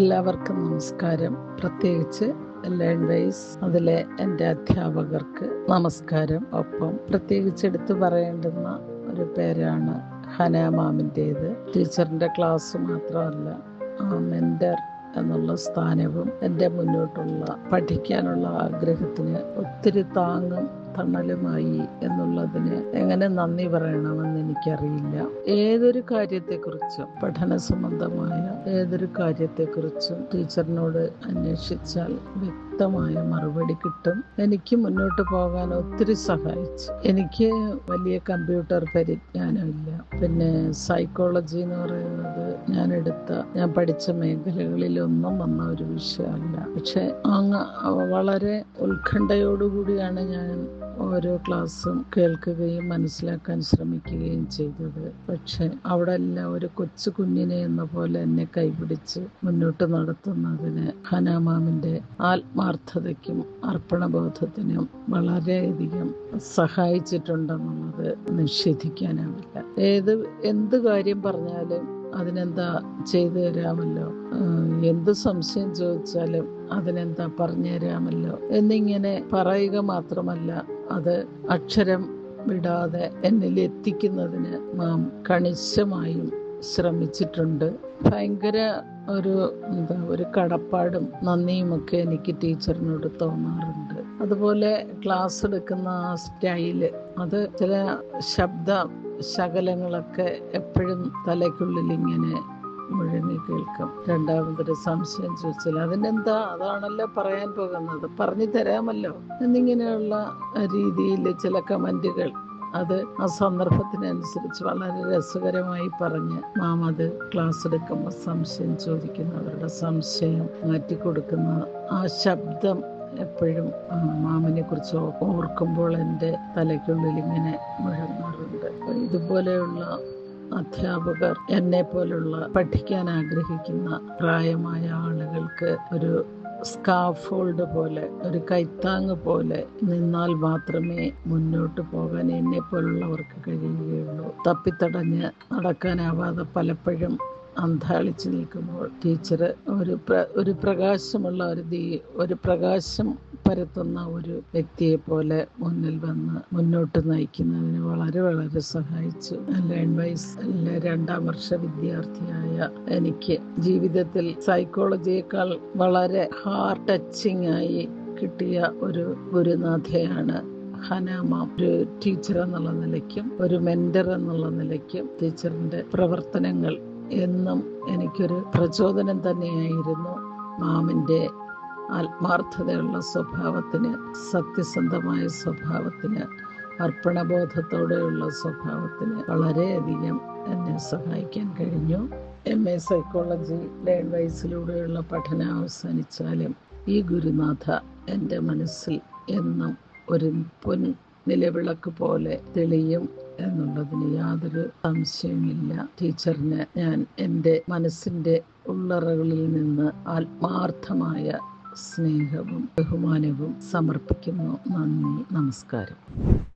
എല്ലാവർക്കും നമസ്കാരം. പ്രത്യേകിച്ച് ലേൺ വൈസ് അതിലെ എന്റെ അധ്യാപകർക്ക് നമസ്കാരം. ഒപ്പം പ്രത്യേകിച്ച് എടുത്തു പറയേണ്ടുന്ന ഒരു പേരാണ് ഹന മാമിന്റേത്. ടീച്ചറിന്റെ ക്ലാസ് മാത്രമല്ല മെന്റർ എന്നുള്ള സ്ഥാനവും എന്റെ മുന്നോട്ടുള്ള പഠിക്കാനുള്ള ആഗ്രഹത്തിന് ഒത്തിരി താങ്ങും തണലുമായി എന്നുള്ളതിന് എങ്ങനെ നന്ദി പറയണമെന്ന് എനിക്കറിയില്ല. ഏതൊരു കാര്യത്തെക്കുറിച്ചും പഠന സംബന്ധമായ ഏതൊരു കാര്യത്തെക്കുറിച്ചും ടീച്ചറിനോട് അന്വേഷിച്ചാൽ വ്യക്തമായ മറുപടി കിട്ടും. എനിക്ക് മുന്നോട്ട് പോകാൻ ഒത്തിരി സഹായിച്ചു. എനിക്ക് വലിയ കമ്പ്യൂട്ടർ പരിജ്ഞാനമില്ല. പിന്നെ സൈക്കോളജി എന്ന് പറയുന്നത് ഞാൻ എടുത്ത ഞാൻ പഠിച്ച മേഖലകളിലൊന്നും വന്ന ഒരു വിഷയമല്ല. പക്ഷെ അങ്ങ് വളരെ ഉത്കണ്ഠയോടുകൂടിയാണ് ഞാൻ ഓരോ ക്ലാസ്സും കേൾക്കുകയും മനസ്സിലാക്കാൻ ശ്രമിക്കുകയും ചെയ്തത്. പക്ഷെ അവിടെ എല്ലാം ഒരു കൊച്ചു കുഞ്ഞിനെ എന്ന പോലെ എന്നെ കൈപിടിച്ച് മുന്നോട്ട് നടത്തുന്നതിന് ഹനാമാമിന്റെ ആത്മാർത്ഥതയ്ക്കും അർപ്പണബോധത്തിനും വളരെയധികം സഹായിച്ചിട്ടുണ്ടെന്നുള്ളത് നിഷേധിക്കാനാവില്ല. ഏത് എന്ത് കാര്യം പറഞ്ഞാലും അതിനെന്താ ചെയ്തു തരാമല്ലോ? എന്ത് സംശയം ചോദിച്ചാലും അതിനെന്താ പറഞ്ഞു തരാമല്ലോ? എന്നിങ്ങനെ പറയുക മാത്രമല്ല അത് അക്ഷരം വിടാതെ എന്നിൽ എത്തിക്കുന്നതിന് നാം കണിശമായും ശ്രമിച്ചിട്ടുണ്ട്. ഭയങ്കര ഒരു എന്താ ഒരു കടപ്പാടും നന്ദിയുമൊക്കെ എനിക്ക് ടീച്ചറിനോട് തോന്നാറുണ്ട്. അതുപോലെ ക്ലാസ് എടുക്കുന്ന ആ സ്റ്റൈൽ അത് ചില ശബ്ദ ശകലങ്ങളൊക്കെ എപ്പോഴും തലയ്ക്കുള്ളിൽ ഇങ്ങനെ മുഴങ്ങി കേൾക്കാം. രണ്ടാമതൊരു സംശയം ചോദിച്ചാൽ അതിനെന്താ? അതാണല്ലോ പറയാൻ പോകുന്നത്. പറഞ്ഞു തരാമല്ലോ. എന്നിങ്ങനെയുള്ള രീതിയിൽ ചില കമന്റുകൾ. അത് ആ സന്ദർഭത്തിനനുസരിച്ച് വളരെ രസകരമായി പറഞ്ഞ് മാം അത് ക്ലാസ് എടുക്കുമ്പോൾ സംശയം ചോദിക്കുന്നവരുടെ സംശയം മാറ്റിക്കൊടുക്കുന്ന ആ ശബ്ദം എപ്പോഴും മാമനെ കുറിച്ച് ഓർക്കുമ്പോൾ എന്റെ തലയ്ക്കുള്ളിൽ ഇങ്ങനെ മുഴങ്ങാറുണ്ട് ഇതുപോലെയുള്ള അധ്യാപകർ എന്നെ പോലുള്ള പഠിക്കാൻ ആഗ്രഹിക്കുന്ന പ്രായമായ ആളുകൾക്ക് ഒരു സ്കാഫോൾഡ് പോലെ ഒരു കൈത്താങ് പോലെ നിന്നാൽ മാത്രമേ മുന്നോട്ട് പോകാൻ എന്നെ പോലുള്ളവർക്ക് കഴിയുകയുള്ളൂ. തപ്പിത്തടഞ്ഞ് നടക്കാനാവാതെ പലപ്പോഴും അന്താളിച്ച് നിൽക്കുമ്പോൾ ടീച്ചർ ഒരു ഒരു പ്രകാശമുള്ള ഒരു ദീ ഒരു പ്രകാശം പരത്തുന്ന ഒരു വ്യക്തിയെ പോലെ മുന്നിൽ വന്ന് മുന്നോട്ട് നയിക്കുന്നതിന് വളരെ വളരെ സഹായിച്ചു. അഡ്വൈസ് വൈസ് രണ്ടാം വർഷ വിദ്യാർത്ഥിയായ എനിക്ക് ജീവിതത്തിൽ സൈക്കോളജിയേക്കാൾ വളരെ ഹാർട്ട് ടച്ചിങ് ആയി കിട്ടിയ ഒരു ഗുരുനാഥയാണ് ഹനാമ ഒരു ടീച്ചർ എന്നുള്ള നിലയ്ക്കും ഒരു മെന്റർ എന്നുള്ള നിലയ്ക്കും ടീച്ചറിന്റെ പ്രവർത്തനങ്ങൾ എന്നും എനിക്കൊരു പ്രചോദനം തന്നെയായിരുന്നു മാമിന്റെ ആത്മാർത്ഥതയുള്ള സ്വഭാവത്തിന് സത്യസന്ധമായ സ്വഭാവത്തിന് അർപ്പണബോധത്തോടെയുള്ള സ്വഭാവത്തിന് വളരെയധികം എന്നെ സഹായിക്കാൻ കഴിഞ്ഞു. എം എ സൈക്കോളജി ലേൺ വൈസിലൂടെയുള്ള പഠനം അവസാനിച്ചാലും ഈ ഗുരുനാഥ എന്റെ മനസ്സിൽ എന്നും ഒരു പൊൻ നിലവിളക്ക് പോലെ തെളിയും എന്നുള്ളതിന് യാതൊരു സംശയമില്ല ടീച്ചറിന് ഞാൻ എന്റെ മനസ്സിന്റെ ഉള്ളറകളിൽ നിന്ന് ആത്മാർത്ഥമായ സ്നേഹവും ബഹുമാനവും സമർപ്പിക്കുന്നു. നന്ദി നമസ്കാരം.